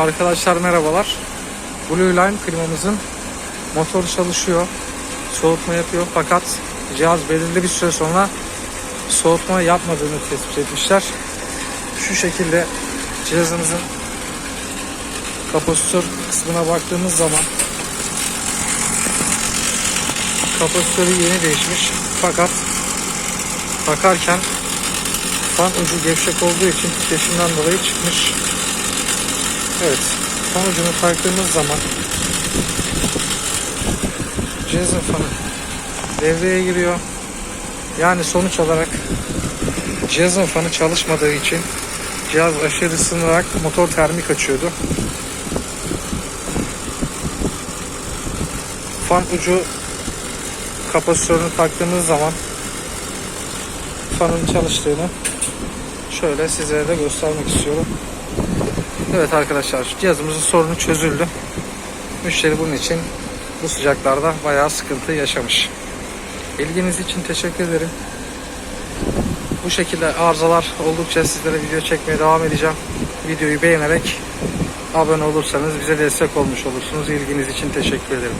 Arkadaşlar merhabalar. Blue Line klimamızın motoru çalışıyor. Soğutma yapıyor fakat cihaz belirli bir süre sonra soğutma yapmadığını tespit etmişler. Şu şekilde cihazımızın kapasitör kısmına baktığımız zaman kapasitörü yeni değişmiş fakat bakarken fan ucu gevşek olduğu için titreşimden dolayı çıkmış. Evet, fan ucunu taktığımız zaman cihazın fanı devreye giriyor. Yani sonuç olarak cihazın fanı çalışmadığı için cihaz aşırı ısınarak motor termik açıyordu. Fan ucu kapasitörünü taktığımız zaman fanın çalıştığını şöyle sizlere de göstermek istiyorum. Evet arkadaşlar cihazımızın sorunu çözüldü. Müşteri bunun için bu sıcaklarda bayağı sıkıntı yaşamış. İlginiz için teşekkür ederim. Bu şekilde arızalar oldukça sizlere video çekmeye devam edeceğim. Videoyu beğenerek abone olursanız bize destek olmuş olursunuz. İlginiz için teşekkür ederim.